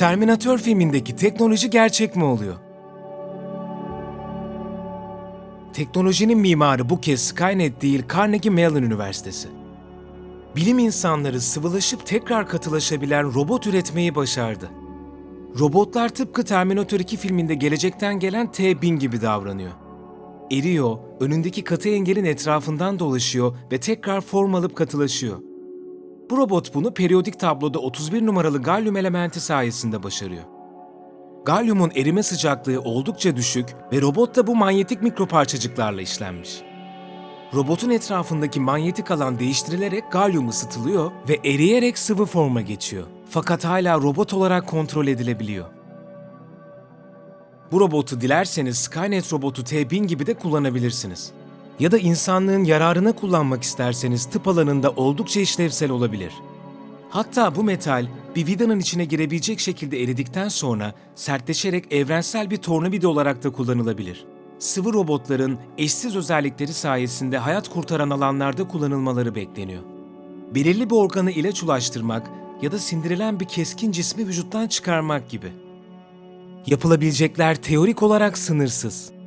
Terminator filmindeki teknoloji gerçek mi oluyor? Teknolojinin mimarı bu kez Skynet değil Carnegie Mellon Üniversitesi. Bilim insanları sıvılaşıp tekrar katılaşabilen robot üretmeyi başardı. Robotlar tıpkı Terminator 2 filminde gelecekten gelen T-1000 gibi davranıyor. Eriyor, önündeki katı engelin etrafından dolaşıyor ve tekrar form alıp katılaşıyor. Bu robot bunu periyodik tabloda 31 numaralı galyum elementi sayesinde başarıyor. Galyumun erime sıcaklığı oldukça düşük ve robot da bu manyetik mikroparçacıklarla işlenmiş. Robotun etrafındaki manyetik alan değiştirilerek galyum ısıtılıyor ve eriyerek sıvı forma geçiyor. Fakat hala robot olarak kontrol edilebiliyor. Bu robotu dilerseniz Skynet robotu T-1000 gibi de kullanabilirsiniz. Ya da insanlığın yararına kullanmak isterseniz tıp alanında oldukça işlevsel olabilir. Hatta bu metal bir vidanın içine girebilecek şekilde eridikten sonra sertleşerek evrensel bir tornavida olarak da kullanılabilir. Sıvı robotların eşsiz özellikleri sayesinde hayat kurtaran alanlarda kullanılmaları bekleniyor. Belirli bir organı ilaç ulaştırmak ya da sindirilen bir keskin cismi vücuttan çıkarmak gibi. Yapılabilecekler teorik olarak sınırsız.